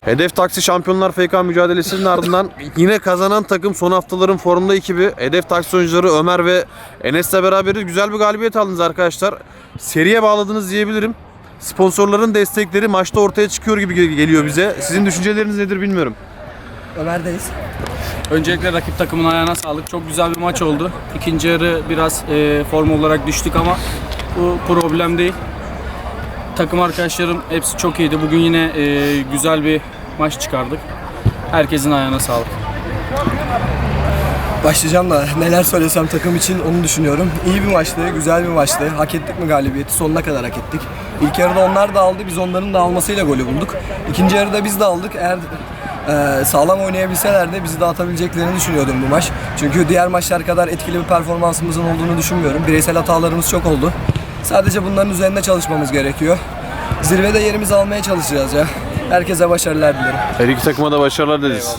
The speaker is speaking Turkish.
Hedef Taksi Şampiyonlar FK mücadelesinin ardından yine kazanan takım son haftaların formda ekibi Hedef Taksi oyuncuları Ömer ve Enes'le beraberiz. Güzel bir galibiyet aldınız arkadaşlar. Seriye bağladınız diyebilirim. Sponsorların destekleri maçta ortaya çıkıyor gibi gel- geliyor bize. Sizin düşünceleriniz nedir bilmiyorum. Ömer'deyiz. Öncelikle rakip takımın ayağına sağlık. Çok güzel bir maç oldu. İkinci yarı biraz e, form olarak düştük ama bu problem değil. Takım arkadaşlarım hepsi çok iyiydi. Bugün yine e, güzel bir maç çıkardık. Herkesin ayağına sağlık. Başlayacağım da neler söylesem takım için onu düşünüyorum. İyi bir maçtı, güzel bir maçtı. Hak ettik mi galibiyeti? Sonuna kadar hak ettik. İlk yarıda onlar da aldı, biz onların da almasıyla golü bulduk. İkinci yarıda biz de aldık. Eğer e, sağlam oynayabilselerdi bizi de atabileceklerini düşünüyordum bu maç. Çünkü diğer maçlar kadar etkili bir performansımızın olduğunu düşünmüyorum. Bireysel hatalarımız çok oldu. Sadece bunların üzerinde çalışmamız gerekiyor. Zirvede yerimizi almaya çalışacağız ya. Herkese başarılar dilerim. Her iki takıma da başarılar dileriz.